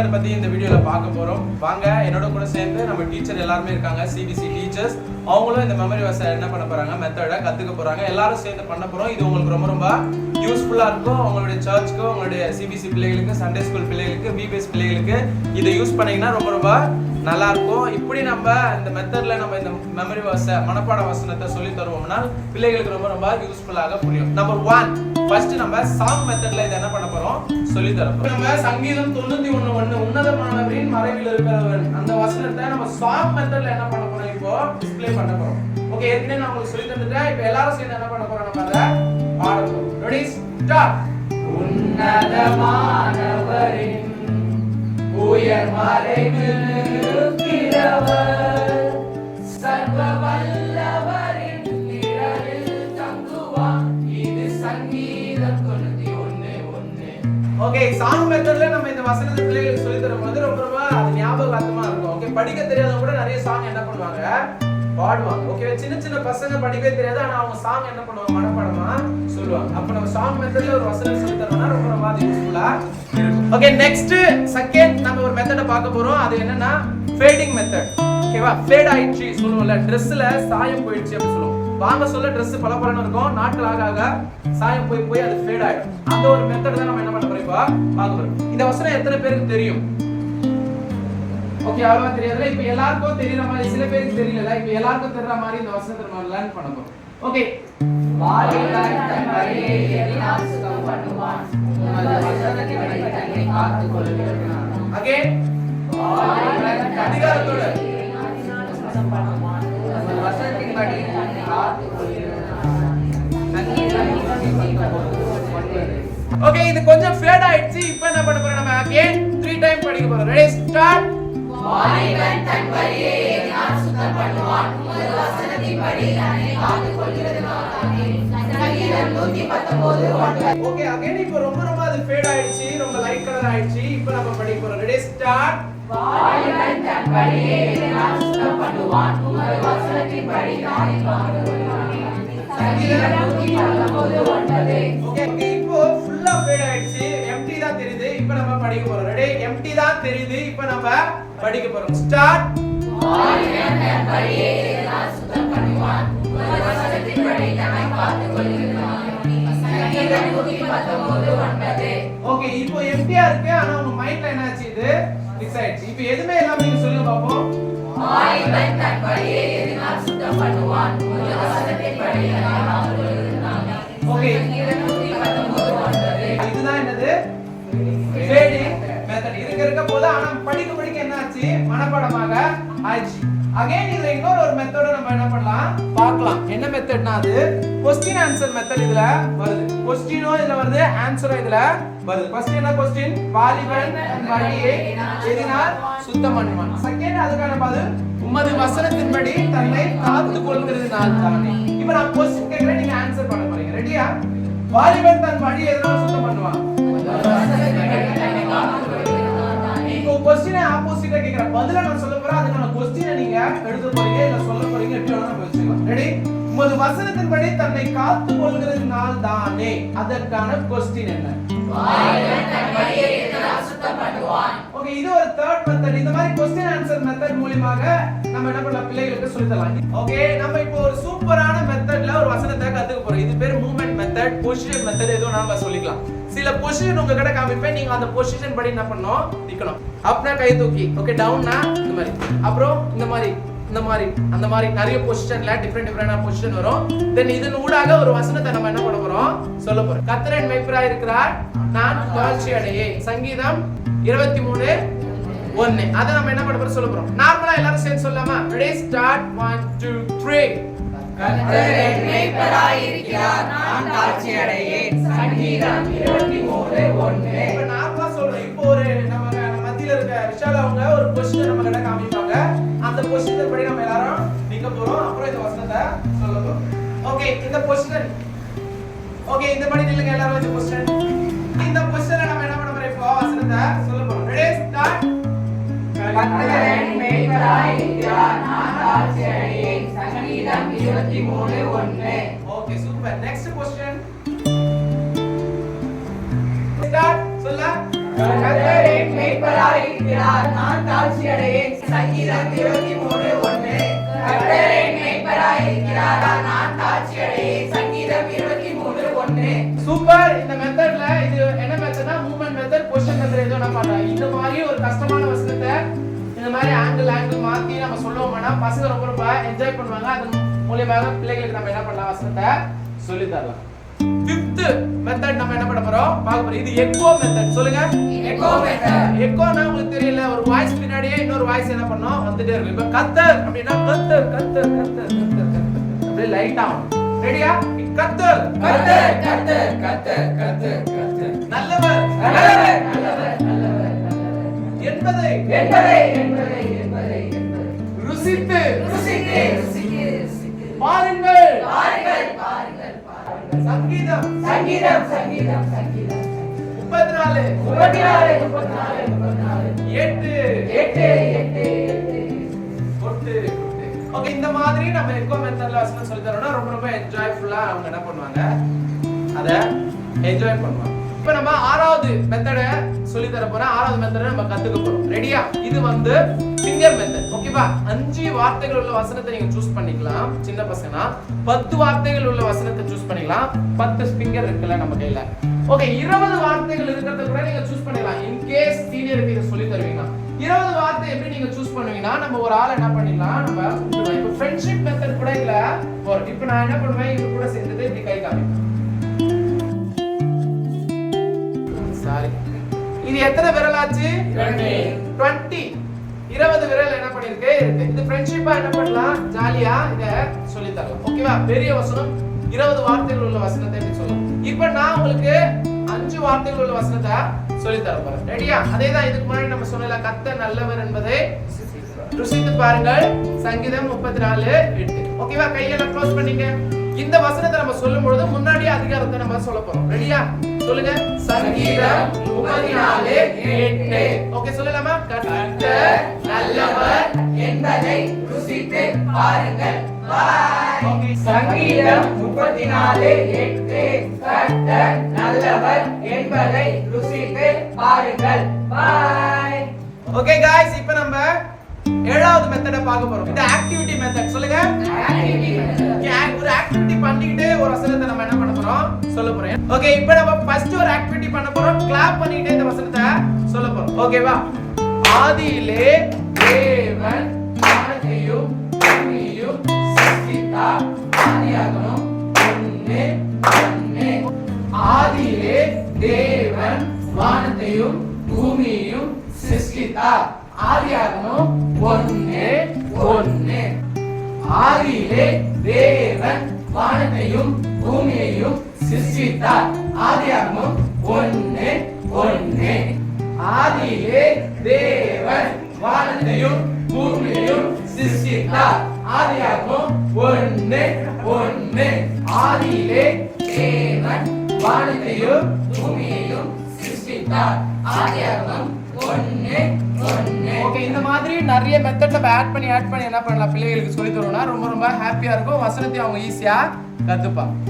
sacar பற்றி இந்த வீடியோவில் பார்க்க போகிறோம் வாங்க என்னோட கூட சேர்ந்து நம்ம டீச்சர் எல்லாருமே இருக்காங்க சிபிசி டீச்சர்ஸ் அவங்களும் இந்த மெமரி வச என்ன பண்ண போகிறாங்க மெத்தடை கற்றுக்க போறாங்க. எல்லாரும் சேர்ந்து பண்ண போகிறோம் இது உங்களுக்கு ரொம்ப ரொம்ப யூஸ்ஃபுல்லாக இருக்கும். உங்களுடைய சர்ச்சுக்கு உங்களுடைய சிபிசி பிள்ளைகளுக்கு சண்டே ஸ்கூல் பிள்ளைகளுக்கு பிபிஎஸ் பிள்ளைகளுக்கு இதை யூஸ் பண்ணீங்கன்னா ரொம்ப ரொம்ப நல்லா இருக்கும். இப்படி நம்ம இந்த மெத்தட்ல நம்ம இந்த மெமரி வச மனப்பாட வசனத்தை சொல்லி தருவோம்னா பிள்ளைகளுக்கு ரொம்ப ரொம்ப யூஸ்ஃபுல்லாக புரியும். நம்பர் ஒன் ஃபர்ஸ்ட் நம்ம சாங் மெத்தட்ல இதை என்ன பண்ண போறோம்? சொல்லி தரப்போம் நம்ம சங்கீதம் தொண்ணூத்தி ஒண்ணு ஒண்ணு உன்னதமானவரின் மறைவில் இருக்கிறவன். அந்த வசனத்தை நம்ம சாஃப்ட் மெத்தட்ல என்ன பண்ண போறோம் இப்போ? டிஸ்ப்ளே பண்ண போறோம். ஓகே ஏற்கனவே நான் உங்களுக்கு சொல்லி தந்துட்டேன். இப்போ எல்லாரும் சேர்ந்து என்ன பண்ண போறோம் நம்ம அதை பாட போறோம் ரெடி ஸ்டார்ட் உன்னதமானவரின் உயர் மறைவில் இருக்கிறவன் ஓகே சாங் மெத்தட்ல நம்ம இந்த வசனத்தை பிள்ளைகளுக்கு சொல்லி தரும்போது ரொம்ப ரொம்ப அது ஞாபகார்த்தமா இருக்கும். ஓகே படிக்க தெரியாதவங்க கூட நிறைய சாங் என்ன பண்ணுவாங்க? பாடுவாங்க. ஓகே சின்ன சின்ன பசங்க படிக்கவே தெரியாது ஆனா அவங்க சாங் என்ன பண்ணுவாங்க? மனப்பாடமா சொல்லுவாங்க. அப்ப நம்ம சாங் மெத்தட்ல ஒரு வசனம் சொல்லி தரோம்னா ரொம்ப ரொம்ப அது யூஸ்ஃபுல்லா இருக்கும். ஓகே நெக்ஸ்ட் செகண்ட் நம்ம ஒரு மெத்தட பார்க்க போறோம். அது என்னன்னா ஃபேடிங் மெத்தட் ஓகேவா ஃபேட் ஆயிடுச்சு சொல்லுவோம்ல. ட்ரெஸ்ல சாயம் போயிடுச்சு அப்படின்னு சொல்லுவோம். வாங்க சொல்ல Dress பளபளன்னு இருக்கும். நாட்கள் ஆக ஆக சாயம் போய் போய் அது ஃபேட் ஆயிடும். அந்த ஒரு மெத்தட் தான் நம்ம என்ன பண்ண போறோம் இப்போ பார்க்க போறோம். இந்த வசனம் எத்தனை பேருக்கு தெரியும்? ஓகே அவ்வளவா தெரியாதுல இப்போ எல்லாருக்கும் தெரியற மாதிரி சில பேருக்கு தெரியல இப்போ எல்லாருக்கும் தெரியற மாதிரி இந்த வசனத்தை நம்ம லேர்ன் பண்ண போறோம். ஓகே வாலிபன் தன் வழியை எல்லாம் சுத்தம் பண்ணுவான். உமது வசனத்தின்படி தன்னை காத்துக் கொள்கிறான். அகைன் வாலிபன் தன் அதிகாரத்தோட வசனத்தின்படி ஓகே இது கொஞ்சம் ஃபேட் ஆயிடுச்சு. இப்போ என்ன பண்ண போறோம் நம்ம? அகைன் த்ரீ டைம் படிக்க போறோம். ரெடி ஸ்டார்ட் வாலிபன் தன் வழியை சுத்தம் உமது வசனத்தின்படி காத்துக் சங்கீதம் நூத்தி பத்தொன்பது, ஒன்பது. ஓகே அகைன் இப்போ ரொம்ப ரொம்ப அது ஃபேட் ஆயிடுச்சு ரொம்ப லைட் கலர் ஆயிடுச்சு இப்போ நம்ம படிக்க போறோம் ரெடி ஸ்டார்ட் வாலிபன் தன் எல்லாம் சுத்தம் பண்ணுவான். உமது வசனத்தின்படி காத்துக் சங்கீதம் நூத்தி பத்தொன்பது, ஒன்பது. ஓகே ஓகே இப்போ ஃபுல்லா ஃபேட் ஆயிடுச்சு எம்டி தான் தெரியுது இப்போ நம்ம படிக்க போறோம் ரெடி எம்டி தான் தெரியுது இப்போ நம்ம படிக்க போறோம் ஸ்டார்ட் பண்ணுவான். ஓகே இப்போ எம்டியா இருக்கு ஆனா உங்க மைண்ட்ல என்ன ஆச்சு இது? ஃபிக்ஸ் ஆயிடுச்சு. இப்போ எதுமே இல்லாம நீங்க சொல்லுங்க பாப்போம். தன் வழியை சுத்தம் பண்ணுவான். ஓகே இதுதான் என்னது? மெத்தட் இருக்க இருக்க போது ஆனா படிக்க படிக்க என்ன ஆச்சு மனப்பாடமாக. ஆயிடுச்சு அகைன் இதுல இன்னொரு ஒரு மெத்தட நம்ம என்ன பண்ணலாம்? பார்க்கலாம். என்ன மெத்தட்னா அது? கொஸ்டின் ஆன்சர் மெத்தட் இதுல வருது. கொஸ்டினோ இதுல வருது ஆன்சரோ இதுல வருது. ஃபர்ஸ்ட் என்ன கொஸ்டின் வாலிபன் வழியை எதினால் சுத்தம் பண்ணுவான். செகண்ட் அதுக்கான பதில் உமது வசனத்தின்படி தன்னை காத்து கொள்கிறதுனால் தானே. இப்போ நான் கொஸ்டின் கேட்கிறேன் நீங்க ஆன்சர் பண்ண போறீங்க. ரெடியா வாலிபன் தன் வழியை எதனால் சுத்தம் பண்ணுவான். கொஸ்டினை ஆப்போசிட்டா கேக்குற பதில நான் சொல்ல போறேன் அதுக்கான கொஸ்டினை நீங்க எடுத்து போறீங்க இல்ல சொல்ல போறீங்க எப்படி வேணா நம்ம ரெடி உமது வசனத்தின்படி தன்னை காத்து கொள்கிறதுனால் தானே அதற்கான கொஸ்டின் என்ன. ஓகே இது ஒரு தேர்ட் மெத்தட் இந்த மாதிரி கொஸ்டின் ஆன்சர் மெத்தட் மூலமாக நம்ம என்ன பண்ணலாம்? பிள்ளைகளுக்கு சொல்லி தரலாம் ஓகே நம்ம இப்போ ஒரு சூப்பரான மெத்தட்ல ஒரு வசனத்தை கத்துக்க போறோம். இது பேர் மூவ்மெண்ட் மெத்தட் பொசிஷன் மெத்தட் எதுவும் நாம சொல்லிக்கலாம். சில பொசிஷன் உங்க கிட்ட காமிப்பேன். நீங்க அந்த பொசிஷன் படி என்ன பண்ணணும்? நிக்கணும். அப்னா கை தூக்கி. ஓகே டவுன்னா இந்த மாதிரி. அப்புறம் இந்த மாதிரி. இந்த மாதிரி அந்த மாதிரி நிறைய பொசிஷன்ல டிஃப்ரெண்ட் டிஃப்ரெண்டான பொசிஷன் வரும். தென் இதன் ஊடாக ஒரு வசனத்தை நம்ம என்ன பண்ண போறோம்? சொல்ல போறோம். கத்திரன் மைப்ரா இருக்கிறார். நான் தாழ்ச்சி அடையே சங்கீதம் இருபத்தி மூணு ஒன்னு. அதை நம்ம என்ன பண்ண போறோம்? சொல்ல போறோம். நார்மலா எல்லாரும் சேர்ந்து சொல்லலாமா? Ready start one two three மேய்ப்பராயிருக்கிறார். நான் தாழ்ச்சி அடையேன். சங்கீதம் இருபத்தி மூணு, ஒன்று. இப்ப நார்மலா சொல்றேன் இப்போ ஒரு நம்ம மத்தியில இருக்க விஷால் அவங்க ஒரு பொசிஷன் நம்ம அந்த பொசிஷன் படி நம்ம எல்லாரும் நிக்க போறோம். அப்புறம் இந்த வசனத்தை சொல்ல போறோம் ஓகே இந்த பொசிஷன் ஓகே இந்த படி நில்லுங்க எல்லாரும் இந்த பொசிஷன் இந்த பொசிஷன்ல நம்ம என்ன பண்ண போறோம் இப்போ? வசனத்தை சொல்ல போறோம். ரெடி ஸ்டார்ட் கர்த்தர் என் மேய்ப்பராயிருக்கிறார். நான் தாழ்ச்சி அடையேன். சங்கீதம் இருபத்தி மூணு, ஒன்று. ஓகே சூப்பர் நெக்ஸ்ட் இருக்கிறார். நான் தாழ்ச்சி அடையேன் சங்கீதம் இருபத்தி மூணு ஒன்று. கர்த்தர் என் நான் தாழ்ச்சி அடையேன் சங்கீதம் இருபத்தி மூணு ஒன்று. சூப்பர் இந்த மெத்தட்ல இது என்ன மெத்தட்னா மூமெண்ட் மெத்தட் பொசிஷன் மெத்தட் ஏதோ நான் பண்றேன் இந்த மாதிரி ஒரு கஷ்டமான வசனத்தை இந்த மாதிரி ஆங்கிள் ஆங்கிள் மாத்தி நம்ம சொல்லுவோம்னா பசங்க ரொம்ப ரொம்ப என்ஜாய் பண்ணுவாங்க. அது மூலியமாக பிள்ளைகளுக்கு நம்ம என்ன பண்ணலாம் வசனத்தை சொல்லி தரலாம் ஃபிஃப்த் மெத்தட் நம்ம என்ன பண்ண போறோம்? பார்க்க போறோம். இது எக்கோ மெத்தட் சொல்லுங்க. Echo method. எக்கோனா உங்களுக்கு தெரியல ஒரு வாய்ஸ் பின்னாடியே இன்னொரு வாய்ஸ் என்ன பண்ணோம் வந்துட்டே இருக்கும். இப்ப கத்தர் அப்படின்னா கத்தர் கத்தர் கத்தர் கத்தர் கத்தர். அப்படியே லைட் ஆகும் ரெடியா கத்தர். கர்த்தர் கர்த்தர் கர்த்தர் கர்த்தர் நல்லவர் நல்லவர். நல்லவர். நல்லவர் என்பதை என்பதை என்பதை என்பதை. ருசித்து ருசித்து. பாருங்கள். பாருங்கள் பாருங்கள். சங்கீதம். சங்கீதம் சங்கீதம் சங்கீதம். முப்பத்தி நாலு முப்பத்தி நாலு முப்பத்தி நாலு முப்பத்தி நாலு எட்டு எட்டு எட்டு. எட்டு ஓகே இந்த மாதிரி நம்ம எக்கோ மெத்தட்ல வசனம் சொல்லி தரோம்னா ரொம்ப ரொம்ப என்ஜாய்ஃபுல்லா அவங்க என்ன பண்ணுவாங்க? அத என்ஜாய் பண்ணுவாங்க. இப்போ நம்ம ஆறாவது மெத்தட சொல்லி தர போறோம் ஆறாவது மெத்தட நம்ம கத்துக்க போறோம். ரெடியா இது வந்து ஃபிங்கர் மெத்தட் ஓகேவா அஞ்சு வார்த்தைகள் உள்ள வசனத்தை நீங்க சூஸ் பண்ணிக்கலாம் சின்ன பசங்கன்னா. பத்து வார்த்தைகள் உள்ள வசனத்தை சூஸ் பண்ணிக்கலாம். பத்து ஃபிங்கர் இருக்குல்ல நம்ம கையில. ஓகே இருபது வார்த்தைகள் இருக்கிறத கூட நீங்க சூஸ் பண்ணிக்கலாம். இன் கேஸ் சீனியருக்கு இதை சொல்லி தருவீங்கன்னா இருபது வார்த்தை எப்படி நீங்க சூஸ் பண்ணுவீங்கன்னா நம்ம ஒரு ஆள் என்ன பண்ணிடலாம்? நம்ம. இப்போ ஃப்ரெண்ட்ஷிப் மெத்தட் கூட வரும் இப்போ நான் என்ன பண்ணுவேன்? இவங்க கூட சேர்ந்துட்டு இப்படி கை காமிப்பேன். சாரி இது எத்தனை விரல் ஆச்சு Twenty. 20 இருபது விரல் என்ன பண்ணிருக்கு இருக்கு இது ஃப்ரெண்ட்ஷிப்பா என்ன பண்ணலாம்? ஜாலியா இத சொல்லி தரலாம். ஓகேவா பெரிய வசனம். இருபது வார்த்தைகள் உள்ள வசனத்தை எப்படி சொல்லலாம். இப்ப நான் உங்களுக்கு அஞ்சு வார்த்தைகள் உள்ள வசனத்தை சொல்லி தர போறேன். ரெடியா அதே தான் இதுக்கு முன்னாடி நம்ம சொன்னல கத்த நல்லவர் என்பதை ருசித்து பாருங்கள். சங்கீதம் முப்பத்தி நாலு எட்டு ஓகேவா கையெல்லாம் க்ளோஸ் பண்ணீங்க இந்த வசனத்தை நம்ம சொல்லும் பொழுது முன்னாடி அதிகாரத்தை நம்ம சொல்ல போறோம். ரெடியா சொல்லுங்க. சங்கீதம் முப்பதினாலே எட்டு. ஓகே சொல்லலாமா? கர்த்தர் நல்லவர் என்பதை ருசித்து பாருங்கள். சங்கீதம் முப்பத்தி நாலு எட்டு. கர்த்தர் நல்லவர் என்பதை ருசித்து பாருங்கள். பாய் ஓகே காய்ஸ் இப்போ நம்ம ஏழாவது மெத்தட பார்க்க போறோம். இது ஆக்டிவிட்டி மெத்தட் சொல்லுங்க. ஒரு ஆக்டிவிட்டி பண்ணிக்கிட்டு ஒரு வசனத்தை நம்ம என்ன பண்ண போறோம்? சொல்ல போறோம். ஓகே இப்போ நம்ம ஃபர்ஸ்ட் ஒரு ஆக்டிவிட்டி பண்ண போறோம். கிளாப் பண்ணிக்கிட்டே இந்த வசனத்தை சொல்ல போறோம். ஓகேவா ஆதியிலே ஆதியிலே தேவன் வானத்தையும் பூமியையும் சிருஷ்டித்தார். ஆதியாகமும் ஒண்ணு ஒண்ணு. ஆதியிலே தேவன் வானத்தையும் பூமியையும் சிருஷ்டித்தார். ஆதியாகமும் ஒண்ணு ஒண்ணு. ஆதியிலே தேவன் வானத்தையும் பூமியையும் சிருஷ்டித்தார். ஆதியாகமும் ஓகே இந்த மாதிரி நிறைய மெத்தட் நம்ம ஆட் பண்ணி ஆட் பண்ணி என்ன பண்ணலாம்? பிள்ளைகளுக்கு சொல்லி தரோம்னா ரொம்ப ரொம்ப ஹாப்பியா இருக்கும். வசனத்தை அவங்க ஈஸியா கத்துப்பாங்க.